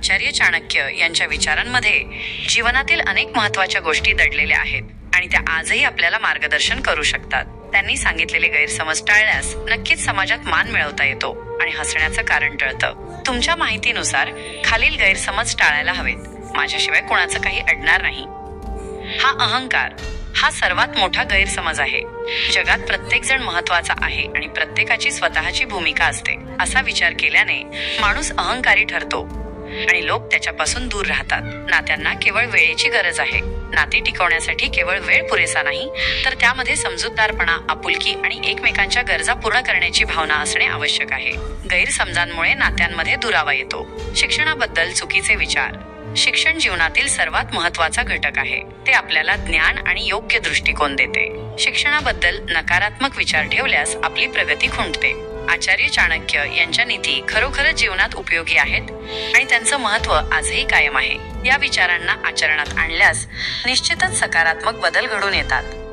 आचार्य चाणक्य यांच्या विचारांमध्ये जीवनातील अनेक महत्त्वाच्या गोष्टी दडलेल्या आहेत आणि त्या आजही आपल्याला मार्गदर्शन करू शकतात. त्यांनी सांगितलेले गैरसमज टाळल्यास नक्कीच समाजात मान मिळवता येतो आणि हसण्याचं कारण टळतं. तुमच्या माहितीनुसार खालील गैरसमज टाळायला हवेत. माझ्याशिवाय कोणाचं काही अडणार नाही. हा अहंकार हा सर्वात मोठा गैरसमज आहे. जगात प्रत्येक जण महत्त्वाचा आहे आणि प्रत्येकाची स्वतःची भूमिका असते. असा विचार केल्याने माणूस अहंकारी ठरतो. आणि लोक त्याच्यापासून दूर राहतात. नात्यांना केवळ वेळेची गरज आहे. नाते टिकवण्यासाठी केवळ वेळ पुरेसा नाही तर त्यामध्ये समजूतदारपणा आपुलकी आणि एकमेकांच्या गरजा पूर्ण करण्याची भावना असणे आवश्यक आहे. गैरसमजांमुळे नात्यांमध्ये दुरावा येतो. शिक्षणाबद्दल चुकीचे विचार. शिक्षण जीवनातील सर्वात महत्त्वाचा घटक आहे. ते आपल्याला ज्ञान आणि योग्य दृष्टिकोन देते. शिक्षणाबद्दल नकारात्मक विचार ठेवल्यास आपली प्रगती खुंटते. आचार्य चाणक्य यांच्या नीती खरोखरच जीवनात उपयोगी आहेत आणि त्यांचं महत्त्व आजही कायम आहे. या विचारांना आचरणात आणल्यास निश्चितच सकारात्मक बदल घडून येतात.